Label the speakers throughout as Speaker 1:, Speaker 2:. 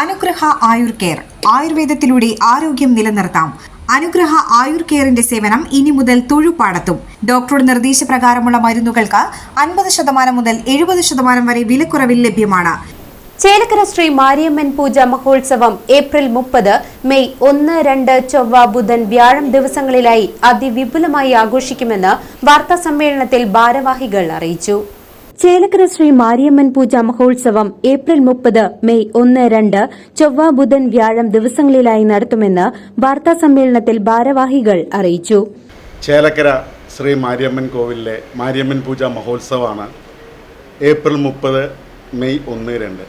Speaker 1: അനുഗ്രഹ ആയുർ കെയർ. ആയുർവേദത്തിലൂടെ ആരോഗ്യം നിലനിർത്താം. അനുഗ്രഹ ആയുർ കെയറിന്റെ സേവനം ഇനി മുതൽ തൊഴുപാടത്തും. ഡോക്ടറുടെ നിർദ്ദേശപ്രകാരമുള്ള മരുന്നുകൾക്ക് അൻപത് ശതമാനം മുതൽ എഴുപത് ശതമാനം വരെ വിലക്കുറവിൽ ലഭ്യമാണ്.
Speaker 2: ചേലക്കര ശ്രീ മാരിയമ്മൻ പൂജ മഹോത്സവം ഏപ്രിൽ മുപ്പത് മെയ് ഒന്ന് രണ്ട് ചൊവ്വ ബുധൻ വ്യാഴം ദിവസങ്ങളിലായി അതിവിപുലമായി ആഘോഷിക്കുമെന്ന് വാർത്താ സമ്മേളനത്തിൽ ഭാരവാഹികൾ അറിയിച്ചു. ചേലക്കര ശ്രീ മാരിയമ്മൻ പൂജ മഹോത്സവം ഏപ്രിൽ മുപ്പത് മെയ് ഒന്ന് രണ്ട് ചൊവ്വ ബുധൻ വ്യാഴം ദിവസങ്ങളിലായി നടത്തുമെന്ന് വാർത്താ സമ്മേളനത്തിൽ ഭാരവാഹികൾ അറിയിച്ചു.
Speaker 3: ചേലക്കര ശ്രീ മാരിയമ്മൻ കോവിലിലെ മാരിയമ്മൻ പൂജ മഹോത്സവമാണ് ഏപ്രിൽ മുപ്പത് മെയ് ഒന്ന് രണ്ട്.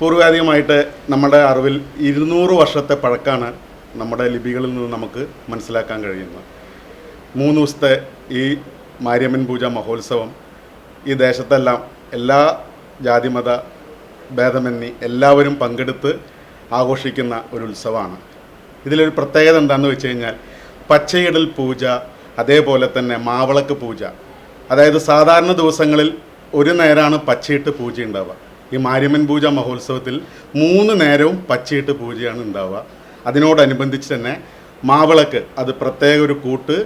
Speaker 3: പൂർവാധികമായിട്ട് നമ്മുടെ അറിവിൽ ഇരുന്നൂറ് വർഷത്തെ പഴക്കമാണ് നമ്മുടെ ലിപികളിൽ നിന്ന് നമുക്ക് മനസ്സിലാക്കാൻ കഴിയുന്നത്. മൂന്ന് ദിവസത്തെ ഈ മാരിയമ്മൻ പൂജ മഹോത്സവം ഈ ദേശത്തെല്ലാം എല്ലാ ജാതിമത ഭേദമെന്നി എല്ലാവരും പങ്കെടുത്ത് ആഘോഷിക്കുന്ന ഒരു ഉത്സവമാണ്. ഇതിലൊരു പ്രത്യേകത എന്താണെന്ന് വെച്ച് കഴിഞ്ഞാൽ പച്ചയിടൽ പൂജ അതേപോലെ തന്നെ മാവളക്ക് പൂജ. അതായത് സാധാരണ ദിവസങ്ങളിൽ ഒരു നേരമാണ് പച്ചയിട്ട് പൂജ ഉണ്ടാവുക ഈ മാര്യമ്മൻ പൂജ മഹോത്സവത്തിൽ മൂന്ന് നേരവും പച്ചയിട്ട് പൂജയാണ് ഉണ്ടാവുക. അതിനോടനുബന്ധിച്ച് തന്നെ മാവിളക്ക് അത് പ്രത്യേക ഒരു കൂട്ട്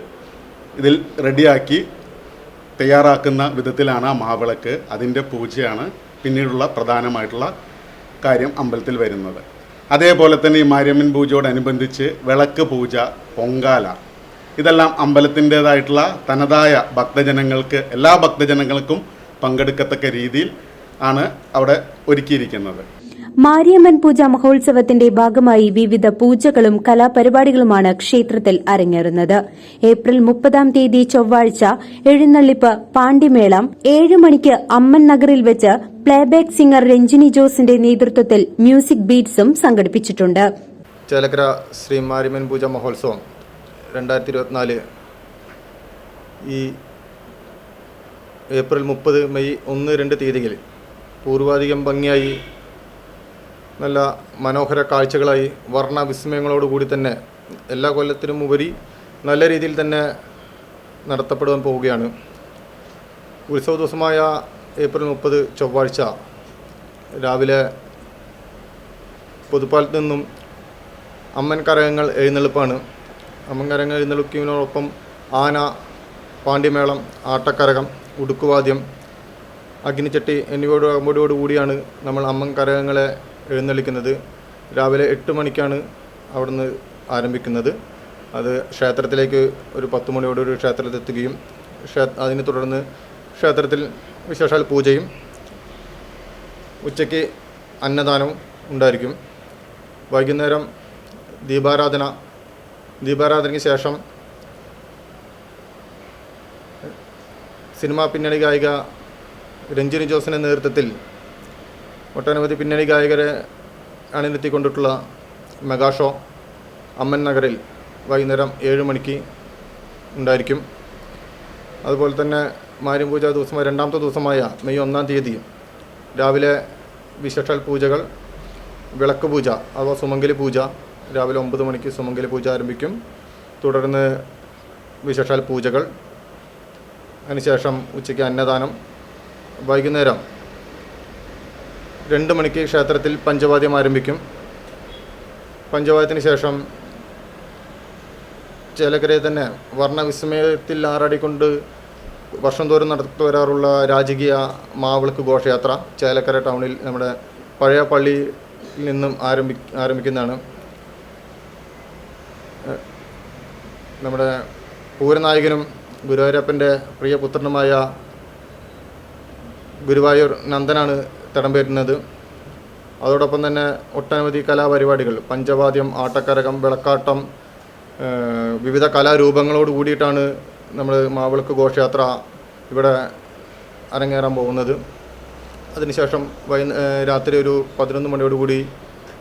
Speaker 3: ഇതിൽ റെഡിയാക്കി തയ്യാറാക്കുന്ന വിധത്തിലാണ് ആ മാവിളക്ക് അതിന്റെ പൂജയാണ് പിന്നീടുള്ള പ്രധാനമായിട്ടുള്ള കാര്യം അമ്പലത്തിൽ വരുന്നത്. അതേപോലെ തന്നെ ഈ മാരിയമ്മൻ പൂജയോടനുബന്ധിച്ച് വിളക്ക് പൂജ പൊങ്കാല ഇതെല്ലാം അമ്പലത്തിന്റേതായിട്ടുള്ള തനതായ ഭക്തജനങ്ങൾക്ക് എല്ലാ ഭക്തജനങ്ങൾക്കും പങ്കെടുക്കത്തക്ക രീതിയിൽ ആണ് അവിടെ ഒരുക്കിയിരിക്കുന്നത്.
Speaker 2: മാരിയമ്മൻ പൂജ മഹോത്സവത്തിന്റെ ഭാഗമായി വിവിധ പൂജകളും കലാപരിപാടികളുമാണ് ക്ഷേത്രത്തിൽ അരങ്ങേറുന്നത്. ഏപ്രിൽ മുപ്പതാം തീയതി ചൊവ്വാഴ്ച എഴുന്നള്ളിപ്പ് പാണ്ഡിമേളം ഏഴു മണിക്ക് അമ്മൻ നഗറിൽ വെച്ച് പ്ലേബാക്ക് സിംഗർ രഞ്ജിനി ജോസിന്റെ നേതൃത്വത്തിൽ മ്യൂസിക് ബീറ്റ്സും സംഘടിപ്പിച്ചിട്ടുണ്ട്.
Speaker 4: ശ്രീ മാരിയമ്മൻ പൂജ മഹോത്സവം രണ്ടായിരത്തി ഇരുപത്തിനാല് ഈ ഏപ്രിൽ മുപ്പത് മെയ് ഒന്ന് രണ്ട് തീയതികളിൽ പൂർവാധികം ഭംഗിയായി നല്ല മനോഹര കാഴ്ചകളായി വർണ വിസ്മയങ്ങളോടുകൂടി തന്നെ എല്ലാ കൊല്ലത്തിനും ഉപരി നല്ല രീതിയിൽ തന്നെ നടത്തപ്പെടുവാൻ പോവുകയാണ്. ഉത്സവ ദിവസമായ ഏപ്രിൽ മുപ്പത് ചൊവ്വാഴ്ച രാവിലെ പുതുപ്പാലത്ത് നിന്നും അമ്മൻ കരകങ്ങൾ എഴുന്നള്ളിപ്പാണ്. അമ്മൻ കരകങ്ങൾ എഴുന്നള്ളിക്കുന്നതിനോടൊപ്പം ആന പാണ്ഡ്യമേളം ആട്ടക്കരകം ഉടുക്കുവാദ്യം അഗ്നിച്ചട്ടി എന്നിവയോട് കൂടിയാണ് നമ്മൾ അമ്മൻ കരകങ്ങളെ എഴുന്നള്ളിക്കുന്നത് രാവിലെ എട്ട് മണിക്കാണ് അവിടുന്ന് ആരംഭിക്കുന്നത്. അത് ക്ഷേത്രത്തിലേക്ക് ഒരു പത്ത് മണിയോടൊരു ക്ഷേത്രത്തിലെത്തുകയും ക്ഷേ അതിനെ തുടർന്ന് ക്ഷേത്രത്തിൽ വിശേഷാൽ പൂജയും ഉച്ചയ്ക്ക് അന്നദാനവും ഉണ്ടായിരിക്കും. വൈകുന്നേരം ദീപാരാധന ദീപാരാധനയ്ക്ക് ശേഷം സിനിമാ പിന്നണി ഗായിക രഞ്ജിനി ജോസിന്റെ നേതൃത്വത്തിൽ ഒട്ടനവധി പിന്നണി ഗായകരെ അണിനിർത്തിക്കൊണ്ടിട്ടുള്ള മെഗാ ഷോ അമ്മൻ നഗറിൽ വൈകുന്നേരം ഏഴ് മണിക്ക് ഉണ്ടായിരിക്കും. അതുപോലെ തന്നെ മാര്യം പൂജ ദിവസം രണ്ടാമത്തെ ദിവസമായ മെയ് ഒന്നാം തീയതി രാവിലെ വിശേഷാൽ പൂജകൾ വിളക്ക് പൂജ അഥവാ സുമംഗലി പൂജ രാവിലെ ഒമ്പത് മണിക്ക് സുമംഗലി പൂജ ആരംഭിക്കും. തുടർന്ന് വിശേഷാൽ പൂജകൾ. അതിനുശേഷം ഉച്ചയ്ക്ക് അന്നദാനം. വൈകുന്നേരം രണ്ട് മണിക്ക് ക്ഷേത്രത്തിൽ പഞ്ചവാദ്യം ആരംഭിക്കും. പഞ്ചവാദ്യത്തിന് ശേഷം ചേലക്കരയിൽ തന്നെ വർണവിസ്മയത്തിൽ ആറാടിക്കൊണ്ട് വർഷം തോറും നടത്തി വരാറുള്ള രാജകീയ മാവിളക്ക് ഘോഷയാത്ര ചേലക്കര ടൗണിൽ നമ്മുടെ പഴയ പള്ളിയിൽ നിന്നും ആരംഭി ആരംഭിക്കുന്നതാണ്. നമ്മുടെ പൂരനായകനും ഗുരുവായൂരപ്പന്റെ പ്രിയപുത്രനുമായ ഗുരുവായൂർ നന്ദനാണ് തടംപേറ്റുന്നത് അതോടൊപ്പം തന്നെ ഒട്ടനവധി കലാപരിപാടികൾ. പഞ്ചവാദ്യം ആട്ടക്കരകം വിളക്കാട്ടം വിവിധ കലാരൂപങ്ങളോട് കൂടിയിട്ടാണ് നമ്മൾ മാവിളക്ക് ഘോഷയാത്ര ഇവിടെ അരങ്ങേറാൻ പോകുന്നത്. അതിനുശേഷം വൈ രാത്രി ഒരു പതിനൊന്ന് മണിയോടുകൂടി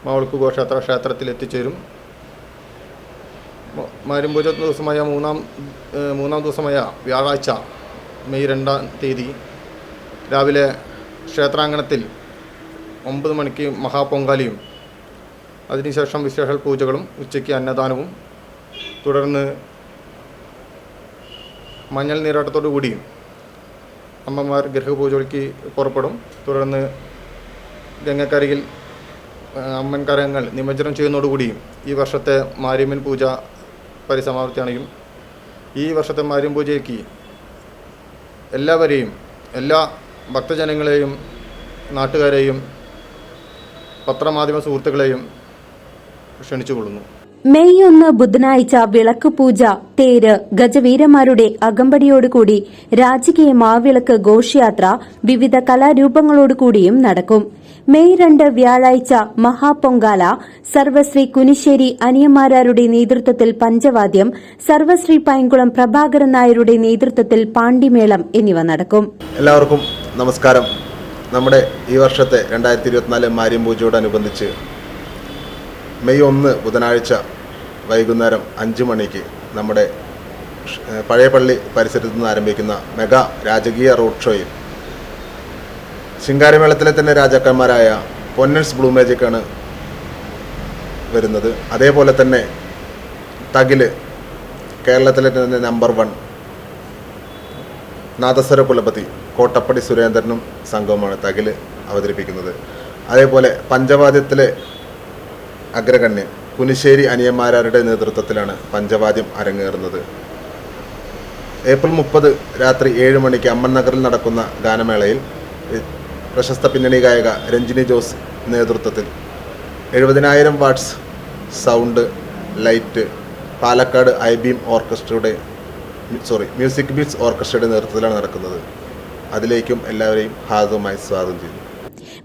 Speaker 4: മാവിളക്ക് ഘോഷയാത്ര ക്ഷേത്രത്തിൽ എത്തിച്ചേരും. മാരിമ്പൂജ ദിവസമായ മൂന്നാം മൂന്നാം ദിവസമായ വ്യാഴാഴ്ച മെയ് രണ്ടാം തീയതി രാവിലെ ക്ഷേത്രാങ്കണത്തിൽ ഒമ്പത് മണിക്ക് മഹാപൊങ്കാലിയും അതിനുശേഷം വിശേഷ പൂജകളും ഉച്ചയ്ക്ക് അന്നദാനവും തുടർന്ന് മഞ്ഞൾ നീരാട്ടത്തോടു കൂടി അമ്മമാർ ഗൃഹപൂജയ്ക്ക് പുറപ്പെടും. തുടർന്ന് ഗംഗക്കരികിൽ ആ, അമ്മൻ കരങ്ങൾ നിമജ്ജനം ചെയ്യുന്നതോടുകൂടി ഈ വർഷത്തെ മാരിയമ്മൻ പൂജ പരിസമാപ്തിയാണെങ്കിലും ഈ വർഷത്തെ മാരിയമ്മൻ പൂജയ്ക്ക് എല്ലാവരെയും എല്ലാ ഭക്തജനങ്ങളെയും നാട്ടുകാരെയും പത്രമാധ്യമ സുഹൃത്തുക്കളെയും ക്ഷണിച്ചുകൊള്ളുന്നു.
Speaker 2: മെയ് ഒന്ന് ബുധനാഴ്ച വിളക്ക് പൂജ തേര് ഗജവീരന്മാരുടെ അകമ്പടിയോടുകൂടി രാജകീയ മാവിളക്ക് ഘോഷയാത്ര വിവിധ കലാരൂപങ്ങളോടുകൂടിയും നടക്കും. മെയ് രണ്ട് വ്യാഴാഴ്ച മഹാപൊങ്കാല സർവശ്രീ കുനിശ്ശേരി അനിയന്മാരാരുടെ നേതൃത്വത്തിൽ പഞ്ചവാദ്യം സർവശ്രീ പൈങ്കുളം പ്രഭാകരൻ നായരുടെ നേതൃത്വത്തിൽ പാണ്ടിമേളം എന്നിവ നടക്കും.
Speaker 5: എല്ലാവർക്കും നമസ്കാരം. നമ്മുടെ ഈ വർഷത്തെ രണ്ടായിരത്തി ഇരുപത്തിനാല് മാരിയം പൂജയോടനുബന്ധിച്ച് മെയ് ഒന്ന് ബുധനാഴ്ച വൈകുന്നേരം അഞ്ച് മണിക്ക് നമ്മുടെ പഴയ പള്ളി പരിസരത്ത് നിന്ന് ആരംഭിക്കുന്ന മെഗാ രാജകീയ റോഡ് ഷോയിൽ ശിങ്കാരിമേളത്തിലെ തന്നെ രാജാക്കന്മാരായ പൊന്നൻസ് ബ്ലൂ മാജിക്കാണ് വരുന്നത്. അതേപോലെ തന്നെ തകിൽ കേരളത്തിലെ തന്നെ നമ്പർ വൺ നാദസ്വര കുലപതി കോട്ടപ്പടി സുരേന്ദ്രനും സംഘവുമാണ് തകിൽ അവതരിപ്പിക്കുന്നത്. അതേപോലെ പഞ്ചവാദ്യത്തിലെ അഗ്രഗണ്യൻ കുനിശ്ശേരി അനിയന്മാരുടെ നേതൃത്വത്തിലാണ് പഞ്ചവാദ്യം അരങ്ങേറുന്നത്. ഏപ്രിൽ മുപ്പത് രാത്രി ഏഴ് മണിക്ക് അമ്മൻ നഗറിൽ നടക്കുന്ന ഗാനമേളയിൽ പ്രശസ്ത പിന്നണി ഗായക രഞ്ജിനി ജോസ് നേതൃത്വത്തിൽ എഴുപതിനായിരം watts sound light Palakkad I beam ഓർക്കസ്ട്രയുടെ sorry music beats ഓർക്കസ്ട്രയുടെ നേതൃത്വത്തിലാണ് നടക്കുന്നത്. അതിലേക്കും എല്ലാവരെയും ഹാർദവുമായി സ്വാഗതം ചെയ്യുന്നു.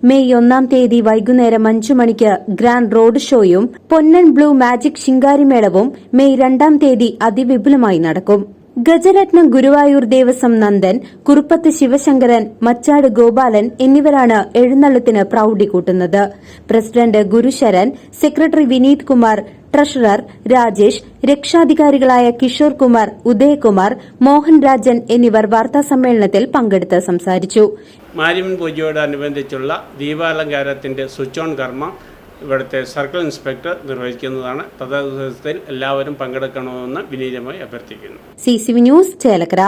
Speaker 2: മെയ് ഒന്നാം തീയതി വൈകുന്നേരം അഞ്ചു മണിക്ക് ഗ്രാൻഡ് റോഡ് ഷോയും പൊന്നൻ ബ്ലൂ മാജിക് ശിങ്കാരിമേളവും മെയ് രണ്ടാം തീയതി അതിവിപുലമായി നടക്കും. ഗജരത്ന ഗുരുവായൂർ ദേവസ്വം നന്ദൻ കുറുപ്പത്ത് ശിവശങ്കരൻ മച്ചാട് ഗോപാലൻ എന്നിവരാണ് എഴുന്നള്ളത്തിന് പ്രൌഢി കൂട്ടുന്നത്. President Gurusharan secretary Vineeth Kumar treasurer Rajesh രക്ഷാധികാരികളായ Kishore Kumar Udayakumar Mohan Rajan എന്നിവർ വാർത്താസമ്മേളനത്തിൽ പങ്കെടുത്ത് സംസാരിച്ചു.
Speaker 6: മാരിമൻ പൂജയോടനുബന്ധിച്ചുള്ള ദീപാലങ്കാരത്തിന്റെ സ്വിച്ച് ഓൺ കർമ്മം ഇവിടുത്തെ സർക്കിൾ ഇൻസ്പെക്ടർ നിർവഹിക്കുന്നതാണ്. തഥാദിവസത്തിൽ എല്ലാവരും പങ്കെടുക്കണമെന്ന് വിനീതമായി അഭ്യർത്ഥിക്കുന്നു.
Speaker 2: C C V news Chelakkara.